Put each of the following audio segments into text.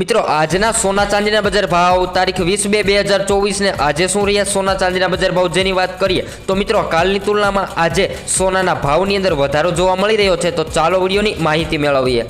મિત્રો, આજના સોના ચાંદીના બજાર ભાવ તારીખ વીસ બે બે હજાર ચોવીસને આજે શું રહ્યા? સોના ચાંદીના બજાર ભાવ જેની વાત કરીએ, તો મિત્રો, કાલની તુલનામાં આજે સોનાના ભાવની અંદર વધારો જોવા મળી રહ્યો છે. તો ચાલો વિડીયોની માહિતી મેળવીએ.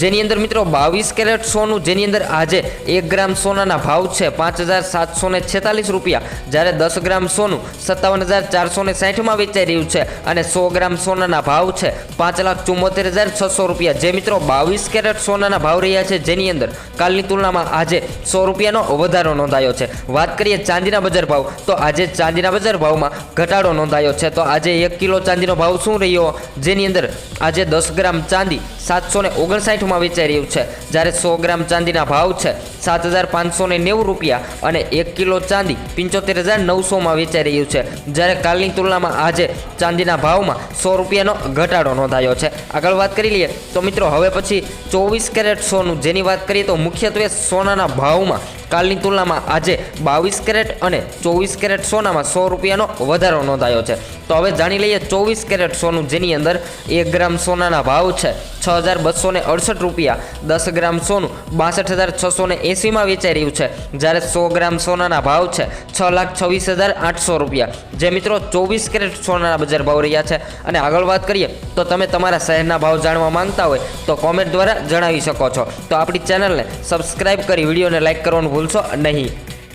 જેની અંદર મિત્રો બાવીસ કેરેટ સોનું, જેની અંદર આજે એક ગ્રામ સોનાના ભાવ છે પાંચ હજાર સાતસો છેતાલીસ રૂપિયા. જ્યારે દસ ગ્રામ સોનું સત્તાવન હજાર ચારસો ને સાઠમાં વેચાઈ રહ્યું છે અને સો ગ્રામ સોનાના ભાવ છે પાંચ લાખ ચુમ્મોતેર હજાર છસો રૂપિયા. જે મિત્રો બાવીસ કેરેટ સોનાના ભાવ રહ્યા છે, જેની અંદર કાલની તુલનામાં આજે સો રૂપિયાનો વધારો નોંધાયો છે. વાત કરીએ ચાંદીના બજાર ભાવ, તો આજે ચાંદીના બજાર ભાવમાં ઘટાડો નોંધાયો છે. તો આજે એક કિલો ચાંદીનો ભાવ શું રહ્યો? જેની અંદર આજે દસ ગ્રામ ચાંદી સાતસો ને ઓગણસાઠમાં વેચાઈ રહ્યું છે. જ્યારે સો ગ્રામ ચાંદીના ભાવ છે સાત હજાર પાંચસો ને નેવું રૂપિયા અને એક કિલો ચાંદી પંચોતેર હજાર નવસોમાં વેચાઈ રહ્યું છે. જ્યારે કાલની તુલનામાં આજે ચાંદીના ભાવમાં સો રૂપિયાનો ઘટાડો નોંધાયો છે. આગળ વાત કરી લઈએ તો મિત્રો, હવે પછી ચોવીસ કેરેટ સોનું. જેની વાત કરીએ તો મુખ્યત્વે સોનાના ભાવમાં કાલની તુલનામાં આજે બાવીસ કેરેટ અને ચોવીસ કેરેટ સોનામાં સો રૂપિયાનો વધારો નોંધાયો છે. તો હવે જાણી લઈએ ચોવીસ કેરેટ સોનું જેની અંદર એક ગ્રામ સોનાના ભાવ છે. છ હજાર બસો ને અડસઠ રૂપિયા દસ ગ્રામ સોનું બાસઠ હજાર છસો ને એંસીમાં વેચાઈ રહ્યું છે. જ્યારે સો ગ્રામ સોનાના ભાવ છે છ લાખ છવ્વીસ હજાર આઠસો રૂપિયા. જે મિત્રો ચોવીસ કેરેટ સોનાના બજાર ભાવ રહ્યા છે. અને આગળ વાત કરીએ તો તમે તમારા શહેરના ભાવ જાણવા માંગતા હોય તો કોમેન્ટ દ્વારા જણાવી શકો છો. તો આપણી ચેનલને સબસ્ક્રાઈબ કરી વિડીયોને લાઇક કરવાનું ભૂલશો નહીં.